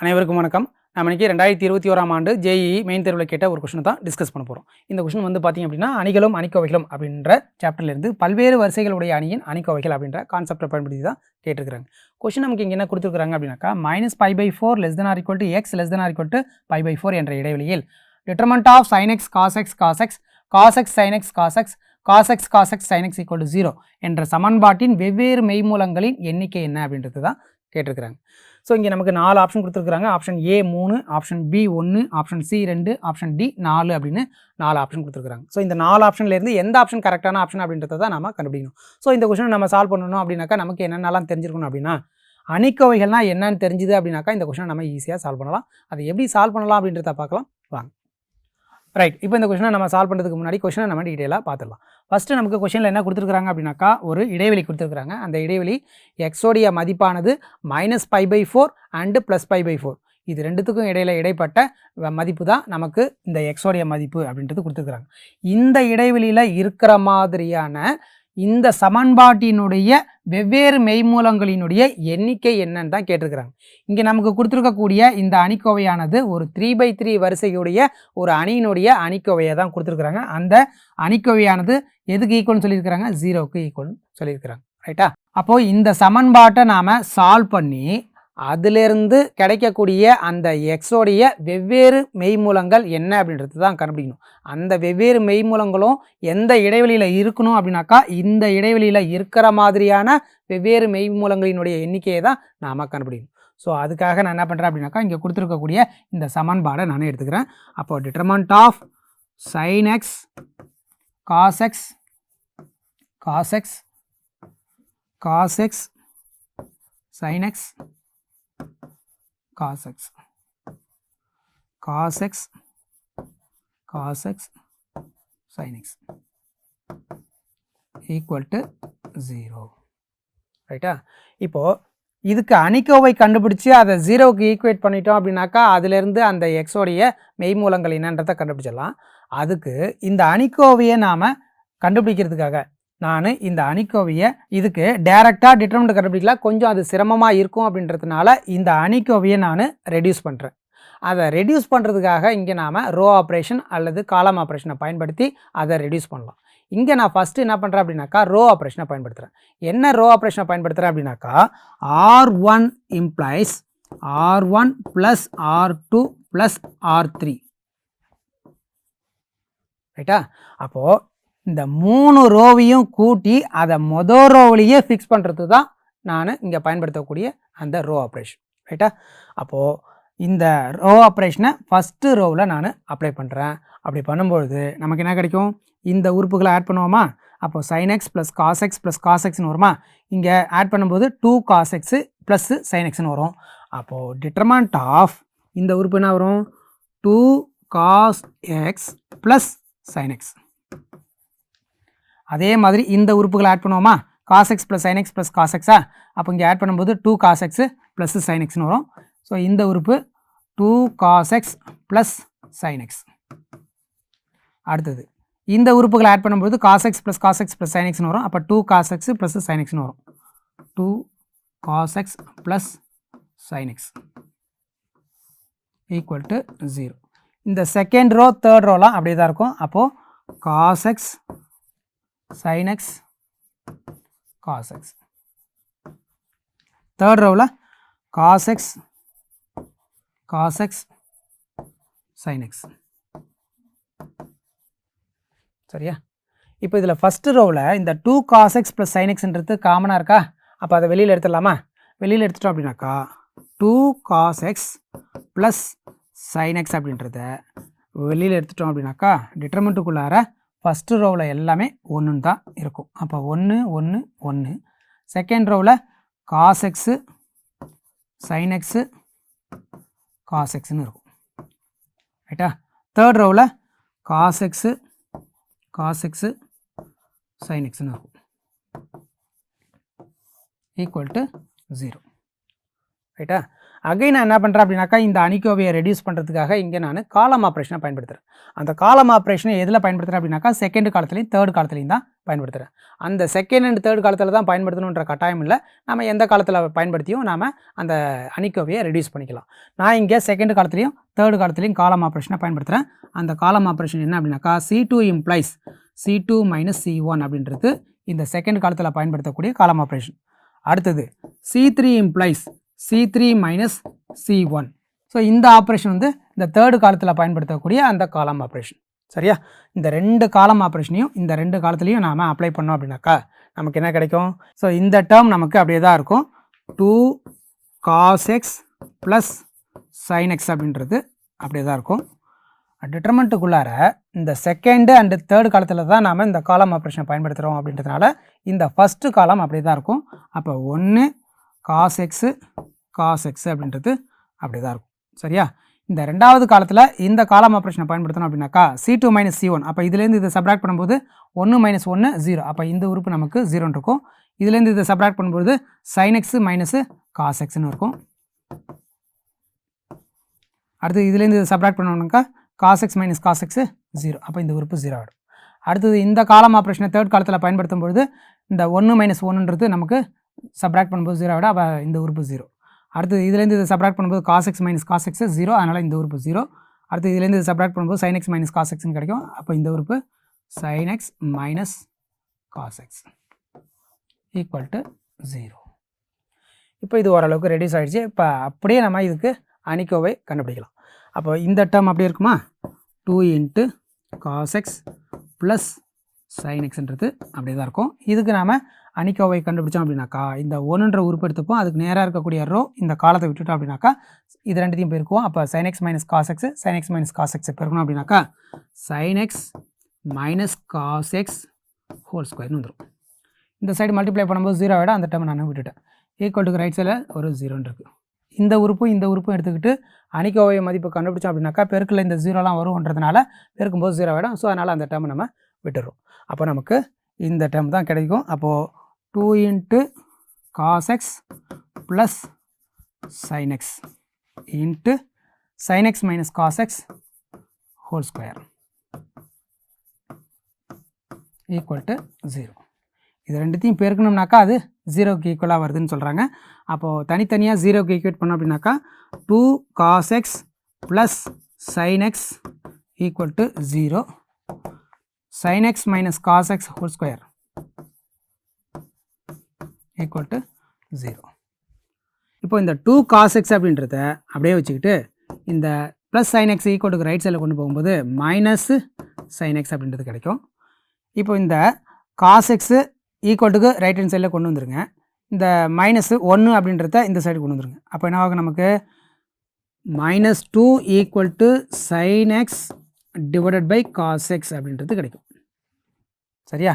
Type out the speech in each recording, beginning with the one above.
அனைவருக்கும் வணக்கம். நம்ம இன்னைக்கு ரெண்டாயிரத்தி இருபத்தி ஓராம் ஆண்டு ஜேஇ மெயின் தேர்வில் கேட்ட ஒரு கொஷனை தான் டிஸ்கஸ் பண்ண போகிறோம் இந்த கொஷின் வந்து பார்த்திங்க அப்படின்னா அணிகளும் அணிக்கோவைகளும் அப்படின்ற சாப்டர்லேருந்து பல்வேறு வரிசைகளுடைய அணியின் அணிக்கோவைகள் அப்படின்ற கான்செப்டை பயன்படுத்தி தான் கேட்டிருக்கிறாங்க. கொஷின் நமக்கு இங்கே என்ன கொடுத்துருக்காங்க அப்படின்னாக்கா minus pi by four less than or equal to x less than or equal to pi by four என்ற இடைவெளியில் determinant of sin x cos x cos x cos x sin x cos x cos x cos x sin x equal to zero என்ற சமன்பாட்டின் வெவ்வேறு மெய்மூலங்களின் எண்ணிக்கை என்ன அப்படின்றது தான் கேட்டிருக்கிறாங்க. ஸோ இங்கே நமக்கு நாலு ஆப்ஷன் கொடுத்துருக்காங்க ஆப்ஷன் ஏ மூணு ஆப்ஷன் பி ஒன்று ஆப்ஷன் சி ரெண்டு ஆப்ஷன் டி நாலு அப்படின்னு நாலு ஆப்ஷன் கொடுத்துருக்காங்க ஸோ இந்த நாலு ஆப்ஷன்லேருந்து எந்த ஆப்ஷன் கரெக்டான ஆப்ஷன் அப்படின்றத தான் நம்ம கண்டுபிடிக்கணும். ஸோ இந்த கொஷினை நம்ம சால்வ் பண்ணணும் அப்படின்னாக்கா நமக்கு என்னென்னலாம் தெரிஞ்சிருக்கணும் அப்படின்னா அணிக்கோவைகள்னா என்னன்னு தெரிஞ்சுது அப்படின்னாக்கா இந்த கொஷினை நம்ம ஈஸியாக சால்வ் பண்ணலாம். அதை எப்படி சால்வ் பண்ணலாம் அப்படின்றத பார்க்கலாம். வாங்க. ரைட் இப்போ இந்த கொஷினை நம்ம சால்வ் பண்ணுறதுக்கு முன்னாடி கொஷனை நம்ம டீட்டெயிலாக பார்த்துடலாம். ஃபஸ்ட்டு நமக்கு கொஷனில் என்ன கொடுத்துருக்காங்க அப்படின்னாக்கா ஒரு இடைவெளி கொடுத்துருக்காங்க அந்த இடைவெளி எக்ஸோடைய மதிப்பானது minus pi by four and plus pi by four இது ரெண்டுத்துக்கும் இடையில இடைப்பட்ட வ- மதிப்பு தான் நமக்கு இந்த எக்ஸோடைய மதிப்பு அப்படின்றது கொடுத்துருக்குறாங்க. இந்த இடைவெளியில் இருக்கிற மாதிரியான இந்த சமன்பாட்டினுடைய வெவ்வேறு மெய்மூலங்களினுடைய எண்ணிக்கை என்னன்னு தான் கேட்டிருக்கிறாங்க. இங்கே நமக்கு கொடுத்துருக்கக்கூடிய இந்த அணிக்கோவையானது ஒரு த்ரீ பை த்ரீ வரிசையுடைய ஒரு அணியினுடைய அணிக்கோவையை தான் கொடுத்துருக்குறாங்க. அந்த அணிக்கோவையானது எதுக்கு ஈக்குவல்னு சொல்லியிருக்கிறாங்க? ஜீரோவுக்கு ஈக்குவல்னு சொல்லியிருக்கிறாங்க. ரைட்டா அப்போது இந்த சமன்பாட்டை நாம் சால்வ் பண்ணி அதிலிருந்து கிடைக்கக்கூடிய அந்த எக்ஸோடைய வெவ்வேறு மெய்மூலங்கள் என்ன அப்படின்றது தான் கண்டுபிடிக்கணும். அந்த வெவ்வேறு மெய்மூலங்களும் எந்த இடைவெளியில் இருக்கணும் அப்படின்னாக்கா இந்த இடைவெளியில் இருக்கிற மாதிரியான வெவ்வேறு மெய்மூலங்களினுடைய எண்ணிக்கையை தான் நாம் கண்டுபிடிக்கணும். ஸோ அதுக்காக நான் என்ன பண்ணுறேன் அப்படின்னாக்கா இங்கே கொடுத்துருக்கக்கூடிய இந்த சமன்பாடை நானே எடுத்துக்கிறேன். அப்போ determinant of sin x cos x cos x cos x cos x cos x cos x cos x sin x equal to 0 ரைட்டா இப்போது இதுக்கு அணிக்கோவை கண்டுபிடிச்சி அதை ஜீரோவுக்கு ஈக்குவேட் பண்ணிட்டோம் அப்படின்னாக்கா அதிலிருந்து அந்த எக்ஸோடைய மெய்மூலங்கள் என்னன்றதை கண்டுபிடிச்சிடலாம். அதுக்கு இந்த அணிக்கோவையை நாம் கண்டுபிடிக்கிறதுக்காக நான் இந்த அணிக்கோவையை இதுக்கு டைரெக்டாக டிட்டர்மெண்ட் கண்டுபிடிக்கலாம் கொஞ்சம் அது சிரமமாக இருக்கும் அப்படின்றதுனால இந்த அணிக்கோவையை நான் ரெடியூஸ் பண்ணுறேன் அதை ரெடியூஸ் பண்ணுறதுக்காக இங்கே நாம் ரோ ஆப்ரேஷன் அல்லது காலம் ஆப்ரேஷனை பயன்படுத்தி அதை ரெடியூஸ் பண்ணலாம். இங்கே நான் ஃபஸ்ட்டு என்ன பண்ணுறேன் அப்படின்னாக்கா ரோ ஆப்ரேஷனை பயன்படுத்துகிறேன் என்ன ரோ ஆப்ரேஷனை பயன்படுத்துகிறேன் அப்படின்னாக்கா R one implies R one plus R two plus R three ரைட்டா அப்போது இந்த மூணு ரோவையும் கூட்டி அதை மொதல் ரோவிலேயே ஃபிக்ஸ் பண்ணுறது தான் நான் இங்கே பயன்படுத்தக்கூடிய அந்த ரோ ஆப்ரேஷன் ரைட்டா அப்போது இந்த ரோ ஆப்ரேஷனை ஃபஸ்ட்டு ரோவில் நான் அப்ளை பண்ணுறேன் அப்படி பண்ணும்பொழுது நமக்கு என்ன கிடைக்கும்? இந்த உறுப்புகளை ஆட் பண்ணுவோமா? அப்போ sine x plus cos x plus cos எக்ஸ்னு வருமா? இங்கே ஆட் பண்ணும்போது two cos x plus sine எக்ஸ்னு வரும். அப்போது டிட்டர்மண்ட் ஆஃப் இந்த உறுப்பு என்ன வரும்? Two cos x plus sine x அதே மாதிரி இந்த உறுப்புகளை ஆட் பண்ணுவோமா? Cos x plus sine x plus cos எக்ஸா அப்போ இங்கே ஆட் பண்ணும்போது two cos x plus sine எக்ஸ்னு வரும். ஸோ இந்த உறுப்பு two cos x plus sine x அடுத்தது இந்த உறுப்புகளை ஆட் பண்ணும்போது cos x plus cos x plus sine எக்ஸ்னு வரும். அப்போ two cos x plus sine எக்ஸ்னு வரும். Two cos x plus sine x equal to zero இந்த செகண்ட் ரோ தேர்ட் ரோலாம் அப்படியே தான் இருக்கும். அப்போது cos x sine x cos x third ரோவில் cos x cos x sine சரியா? இப்போ இதில் ஃபஸ்ட்டு ரோவில் இந்த two cos x plus sine எக்ஸ்ன்றது காமனாக இருக்கா? அப்போ அதை வெளியில் எடுத்துடலாமா? வெளியில் எடுத்துட்டோம் அப்படின்னாக்கா two cos x plus sine x அப்படின்றத வெளியில் எடுத்துட்டோம் அப்படின்னாக்கா டிட்டர்மெண்ட்டுக்குள்ளார ஃபஸ்ட்டு ரோவில் எல்லாமே ஒன்றுன்னு தான் இருக்கும். அப்போ ஒன்று ஒன்று ஒன்று second ரோவில் cos x sin x cos எக்ஸ்னு இருக்கும். ரைட்டா third ரோவில் cos x cos x sin எக்ஸ்னு இருக்கும். ஈக்குவல் டு ஜீரோ ரைட்டா அகைன் நான் என்ன பண்ணுறேன் அப்படின்னாக்கா இந்த அணிக்கோவையை ரெடியூஸ் பண்ணுறதுக்காக இங்கே நான் காலம் ஆப்ரேஷனை பயன்படுத்துகிறேன் அந்த காலம் ஆப்ரேஷனை எதில் பயன்படுத்துகிறேன் அப்படின்னாக்கா செகண்ட் காலத்துலையும் தேர்ட் காலத்துலையும் தான் பயன்படுத்துகிறேன் அந்த செகண்ட் அண்ட் தேர்ட் காலத்தில் தான் பயன்படுத்தணுன்ற கட்டாயம் இல்லை. நம்ம எந்த காலத்தில் பயன்படுத்தியும் நாம் அந்த அணிக்கோவையை ரெடியூஸ் பண்ணிக்கலாம். நான் இங்கே செகண்ட் காலத்துலையும் தேர்ட் காலத்துலையும் காலம் ஆப்ரேஷனை பயன்படுத்துகிறேன் அந்த காலம் ஆப்ரேஷன் என்ன அப்படின்னாக்கா C two implies C two minus C one அப்படின்றது இந்த செகண்ட் காலத்தில் பயன்படுத்தக்கூடிய காலம் ஆப்ரேஷன் அடுத்தது C three implies C three minus C one so இந்த ஆப்ரேஷன் வந்து இந்த தேர்டு காலத்தில் பயன்படுத்தக்கூடிய அந்த காலம் ஆப்ரேஷன் சரியா? இந்த ரெண்டு காலம் ஆப்ரேஷனையும் இந்த ரெண்டு காலத்துலேயும் நாம் அப்ளை பண்ணோம் அப்படின்னாக்கா நமக்கு என்ன கிடைக்கும்? ஸோ இந்த டேர்ம் நமக்கு அப்படியே தான் இருக்கும். Two cos x plus sine x அப்படின்றது அப்படியே தான் இருக்கும். டிட்டர்மெண்ட்டுக்குள்ளார இந்த செகண்டு அண்டு தேர்டு காலத்தில் தான் நாம் இந்த காலம் ஆப்ரேஷனை பயன்படுத்துகிறோம் அப்படின்றதுனால இந்த ஃபஸ்ட்டு காலம் அப்படியே தான் இருக்கும். அப்போ ஒன்று காஸ் எக்ஸு காஸ் எக்ஸு அப்படின்றது அப்படி தான் இருக்கும். சரியா? இந்த ரெண்டாவது காலத்தில் இந்த காலம் ஆப்ரேஷனை பயன்படுத்தணும் அப்படின்னாக்கா C two minus C one அப்போ இதுலேருந்து இதை சப்ராக்ட் பண்ணும்போது ஒன்று மைனஸ் ஒன்று ஜீரோ அப்போ இந்த உறுப்பு நமக்கு ஜீரோன்னு இருக்கும் இதுலேருந்து இதை சப்ராக்ட் பண்ணும்போது சைன் எக்ஸு மைனஸு காஸ் எக்ஸ்னு இருக்கும். அடுத்து இதுலேருந்து இதை subtract பண்ணணும்னாக்கா cos x minus cos x zero அப்போ இந்த உறுப்பு ஜீரோ ஆகிடும் அடுத்தது இந்த காலம் ஆப்ரேஷனை தேர்ட் காலத்தில் பயன்படுத்தும் பொழுது இந்த ஒன்று மைனஸ் ஒன்றுன்றது நமக்கு சப்ராக்ட் பண்ணும்போது ஜீரோ விட அப்போ இந்த உறுப்பு ஜீரோ அடுத்து இதுலேருந்து இதை சப்ராக்ட் பண்ணும்போது cos x minus cos x zero அதனால் இந்த உறுப்பு ஜீரோ அடுத்து இதுலேருந்து இது சப்ராக்ட் பண்ணும்போது சைன் எக்ஸ் மைனஸ் காஸ் எக்ஸ்னு கிடைக்கும். அப்போ இந்த உறுப்பு sine x minus cos x equal to zero இப்போ இது ஓரளவுக்கு ரெடியூஸ் ஆகிடுச்சு இப்போ அப்படியே நம்ம இதுக்கு அணிக்கோவை கண்டுபிடிக்கலாம். அப்போ இந்த டேர்ம் அப்படியே இருக்குமா? Two into cos x plus sine எக்ஸ்ன்றது அப்படியே தான் இருக்கும். இதுக்கு நாம் அணிக்கோவை கண்டுபிடிச்சோம் அப்படின்னாக்கா இந்த ஒன்றுன்ற உறுப்பு எடுத்துப்போம் அதுக்கு நேராக இருக்கக்கூடிய ரோ இந்த காலத்தை விட்டுட்டோம் அப்படின்னாக்கா இது ரெண்டுத்தையும் பெருக்குவோம். அப்போ sine x minus cos x minus cos x பெருக்கணும் அப்படின்னாக்கா sine x minus cos x whole ஸ்கொயர்னு வந்துடும் இந்த சைடு மல்டிப்ளை பண்ணும்போது ஜீரோ விட அந்த டைம் நான் விட்டுட்டேன். ஈக்குவல் ரைட் சைடில் ஒரு ஜீரோன்னு இருக்குது இந்த உறுப்பும் இந்த உறுப்பும் எடுத்துக்கிட்டு அணிக்கோவை மதிப்பு கண்டுபிடிச்சோம் அப்படின்னாக்கா பெருக்கில் இந்த ஜீரோலாம் வரும்ன்றதுனால பெருக்கும்போது ஜீரோ ஆகிடும் ஸோ அதனால் அந்த டேர்மை நம்ம விட்டுறோம். அப்போ நமக்கு இந்த டைம் தான் கிடைக்கும். அப்போது two into cos x plus sine x into sine x minus cos x whole square equal to zero இது ரெண்டுத்தையும் பெருக்கணும்னாக்கா அது ஜீரோக்கு ஈக்குவலாக வருதுன்னு சொல்கிறாங்க அப்போது தனித்தனியாக ஜீரோக்கு ஈக்குவேட் பண்ணோம் அப்படின்னாக்கா two cos x plus sine x equal to zero sine x minus cos x whole square equal to zero இப்போ இந்த டூ காஸ் எக்ஸ் அப்படின்றத அப்படியே வச்சுக்கிட்டு இந்த ப்ளஸ் சைன் எக்ஸ் ஈக்குவலுக்கு ரைட் சைடில் கொண்டு போகும்போது மைனஸ் சைன் எக்ஸ் அப்படின்றது கிடைக்கும். இப்போ இந்த காஸ் எக்ஸு ஈக்குவல்ட்டுக்கு ரைட் ஹேண்ட் சைடில் கொண்டு வந்துருங்க. இந்த மைனஸ் ஒன்று அப்படின்றத இந்த சைடு கொண்டு வந்துருங்க. அப்போ என்ன ஆகும் நமக்கு? Minus two equal to sine x divided by cos x அப்படின்றது கிடைக்கும். சரியா?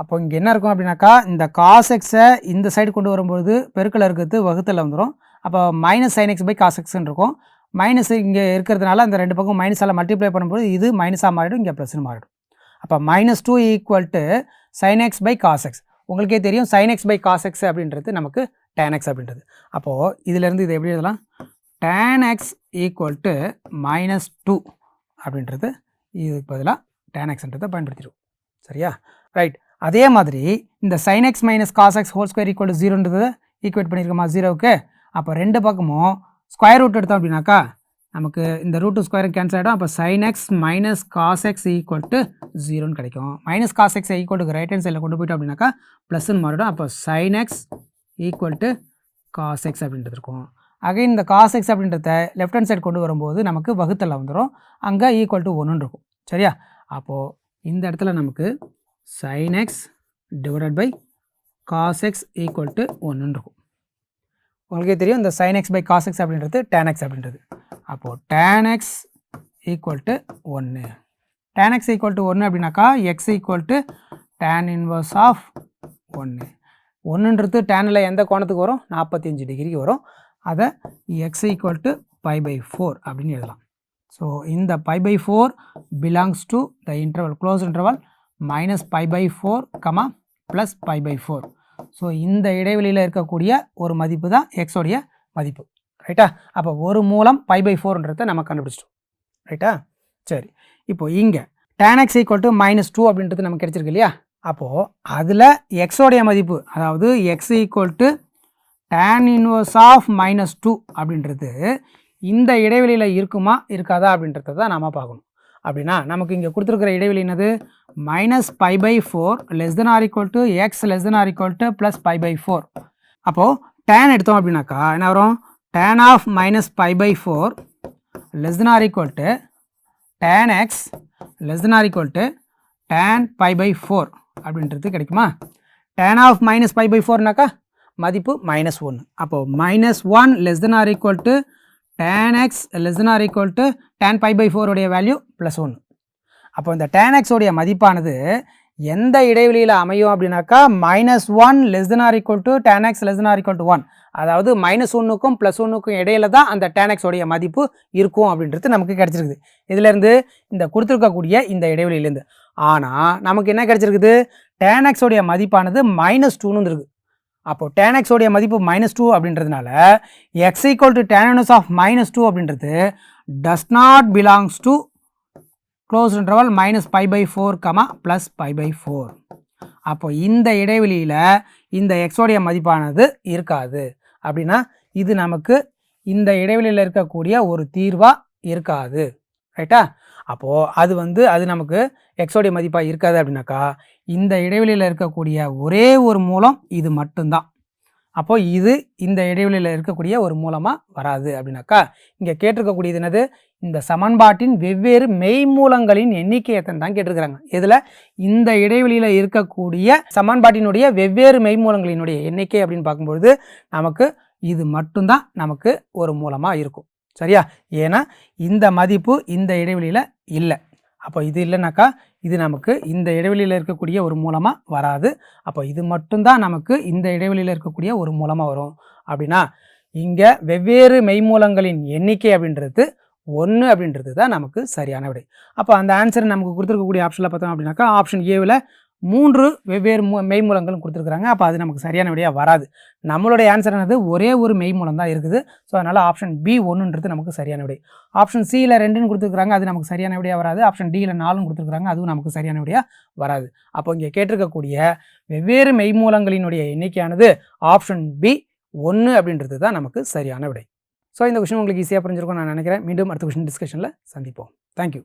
அப்போ இங்கே என்ன இருக்கும் அப்படின்னாக்கா இந்த காஸ் எக்ஸை இந்த சைடு கொண்டு வரும்பொழுது பெருக்கல் இருக்கிறது வகுத்தில் வந்துடும் அப்போ minus sine x by cos எக்ஸ்ன்னு இருக்கும். மைனஸ் இங்கே இருக்கிறதுனால அந்த ரெண்டு பக்கம் மைனஸால் மல்டிப்ளை பண்ணும்போது இது மைனஸாக மாறிடும் இங்கே ப்ளஸ்னு மாறிடும். அப்போ minus two equal to sine x by cos x உங்களுக்கே தெரியும் sine x by cos x அப்படின்றது நமக்கு டேன் எக்ஸ் அப்படின்றது. அப்போது இதிலேருந்து இது எப்படி எழுதலாம்? Tan x equal to minus two அப்படின்றது இதுக்கு பதிலாக டேன் எக்ஸ்ன்றதை பயன்படுத்திடுவோம். சரியா? ரைட் அதே மாதிரி இந்த sine x minus cos x whole square equal to ஜீரோன்றது equate பண்ணியிருக்கோமா? ஜீரோவுக்கு அப்போ ரெண்டு பக்கமும் ஸ்கொயர் ரூட் எடுத்தோம் அப்படின்னாக்கா நமக்கு இந்த ரூட்டு ஸ்கொயர் கேன்சல் ஆகிடும் அப்போ sine x minus cos x equal to ஜீரோன்னு கிடைக்கும். Minus cos x equal to right hand சைடில் கொண்டு போயிட்டோம் அப்படின்னாக்கா ப்ளஸ்ன்னு மாறிடும். அப்போ sine x equal to cos x அப்படின்றது இருக்கும். அகைன் இந்த காஸ் எக்ஸ் அப்படின்றத லெஃப்ட் ஹேண்ட் சைடு கொண்டு வரும்போது நமக்கு வகுத்தல் வந்துடும் அங்கே ஈக்குவல் டு ஒன்றுன்னு இருக்கும். சரியா? அப்போது இந்த இடத்துல நமக்கு sine x divided by cos x equal to ஒன்றுன்னு இருக்கும். உங்களுக்கே தெரியும் இந்த sine x by cos x அப்படின்றது டேன் எக்ஸ் அப்படின்றது. அப்போது டேன் எக்ஸ் ஈக்குவல் டு ஒன்று டேன் எக்ஸ் ஈக்குவல் டு ஒன்று அப்படின்னாக்கா x equal to tan inverse of ஒன்று ஒன்றுன்றது டேனில் எந்த கோணத்துக்கு வரும்? நாற்பத்தஞ்சு டிகிரிக்கு வரும். அதை x equal to pi by four அப்படின்னு எழுதலாம். ஸோ இந்த pi by four belongs to the interval closed interval minus pi by four comma plus pi by four so இந்த இடைவெளியில் இருக்கக்கூடிய ஒரு மதிப்பு தான் எக்ஸோடைய மதிப்பு. ரைட்டா அப்போ ஒரு மூலம் பை பை ஃபோர்ன்றதை நம்ம கண்டுபிடிச்சிட்டோம். ரைட்டா சரி. இப்போ இங்கே tan x equal to minus two அப்படின்றது நமக்கு கிடைச்சிருக்கு இல்லையா? அப்போது அதில் எக்ஸோடைய மதிப்பு அதாவது x equal to tan inverse of minus two அப்படின்றது இந்த இடைவெளியில் இருக்குமா இருக்காதா அப்படின்றத தான் நாம் பார்க்கணும். அப்படின்னா நமக்கு இங்கே கொடுத்துருக்கிற இடைவெளி என்னது? Minus pi by four less than or equal to x less than or equal to plus pi by four அப்போது டேன் எடுத்தோம் அப்படின்னாக்கா என்ன வரும்? Tan of minus pi by four less than or equal to tan x less than or equal to tan pi by four அப்படின்றது கிடைக்குமா? Tan of minus pi by ஃபோர்னாக்கா மதிப்பு minus ஒன்று அப்போது minus one less than or equal to tan x less than or equal to tan pi by ஃபோருடைய value plus ஒன்று அப்போ இந்த tan x உடைய மதிப்பானது எந்த இடைவெளியில் அமையும் அப்படின்னாக்கா minus one less than or equal to tan x less than or equal to one அதாவது மைனஸ் ஒன்றுக்கும் ப்ளஸ் ஒன்றுக்கும் இடையில தான் அந்த tan x மதிப்பு இருக்கும் அப்படின்றது நமக்கு கிடச்சிருக்குது. இதுலேருந்து இந்த கொடுத்துருக்கக்கூடிய இந்த இடைவெளியிலேருந்து. ஆனால் நமக்கு என்ன கிடச்சிருக்குது? tan x மதிப்பானது மைனஸ் டூன்னு இருக்குது அப்போது டேன் எக்ஸோடைய மதிப்பு மைனஸ் டூ அப்படின்றதுனால x equal to tan of minus two அப்படின்றது does not belongs to closed interval minus pi by four comma plus pi by four அப்போ இந்த இடைவெளியில் இந்த எக்ஸோடைய மதிப்பானது இருக்காது. அப்படின்னா இது நமக்கு இந்த இடைவெளியில் இருக்கக்கூடிய ஒரு தீர்வாக இருக்காது. ரைட்டா அப்போது அது வந்து அது நமக்கு எக்ஸோடைய மதிப்பாக இருக்காது அப்படின்னாக்கா இந்த இடைவெளியில் இருக்கக்கூடிய ஒரே ஒரு மூலம் இது மட்டும்தான். அப்போது இது இந்த இடைவெளியில் இருக்கக்கூடிய ஒரு மூலமாக வராது அப்படின்னாக்கா இங்கே கேட்டிருக்கக்கூடியது என்னது? இந்த சமன்பாட்டின் வெவ்வேறு மெய்மூலங்களின் எண்ணிக்கை எத்தனை தான் கேட்டிருக்கிறாங்க. இதில் இந்த இடைவெளியில் இருக்கக்கூடிய சமன்பாட்டினுடைய வெவ்வேறு மெய்மூலங்களினுடைய எண்ணிக்கை அப்படின்னு பார்க்கும்பொழுது நமக்கு இது மட்டும்தான் நமக்கு ஒரு மூலமாக இருக்கும். சரியா? ஏன்னா இந்த மதிப்பு இந்த இடைவெளியில் இல்லை. அப்போ இது இல்லைனாக்கா இது நமக்கு இந்த இடைவெளியில் இருக்கக்கூடிய ஒரு மூலமாக வராது. அப்போ இது மட்டும்தான் நமக்கு இந்த இடைவெளியில் இருக்கக்கூடிய ஒரு மூலமாக வரும். அப்படின்னா இங்கே வெவ்வேறு மெய்மூலங்களின் எண்ணிக்கை அப்படின்றது ஒன்று அப்படின்றது தான் நமக்கு சரியான விடை. அப்போ அந்த ஆன்சர் நமக்கு கொடுத்துருக்கக்கூடிய ஆப்ஷனில் பார்த்தோம் அப்படின்னாக்கா ஆப்ஷன் ஏவில் மூன்று வெவ்வேறு மூ மெய்மூலங்களும் கொடுத்துருக்குறாங்க. அப்போ அது நமக்கு சரியான விடையாக வராது. நம்மளுடைய ஆன்சர் என்னது? ஒரே ஒரு மெய்மூலம் தான் இருக்குது. ஸோ அதனால் ஆப்ஷன் பி ஒன்றுன்றது நமக்கு சரியான விடை. ஆப்ஷன் சியில் ரெண்டுன்னு கொடுத்துருக்காங்க அது நமக்கு சரியான விடையாக வராது. ஆப்ஷன் டியில் நாலும் கொடுத்துருக்காங்க அதுவும் நமக்கு சரியான விடையாக வராது. அப்போ இங்கே கேட்டிருக்கக்கூடிய வெவ்வேறு மெய்மூலங்களினுடைய எண்ணிக்கையானது ஆப்ஷன் பி ஒன்று அப்படின்றது தான் நமக்கு சரியான விடை. ஸோ இந்த கொஷின் உங்களுக்கு ஈஸியாக புரிஞ்சிருக்கும் நான் நினைக்கிறேன். மீண்டும் அடுத்த கொஷின் டிஸ்கஷனில் சந்திப்போம். தேங்க்யூ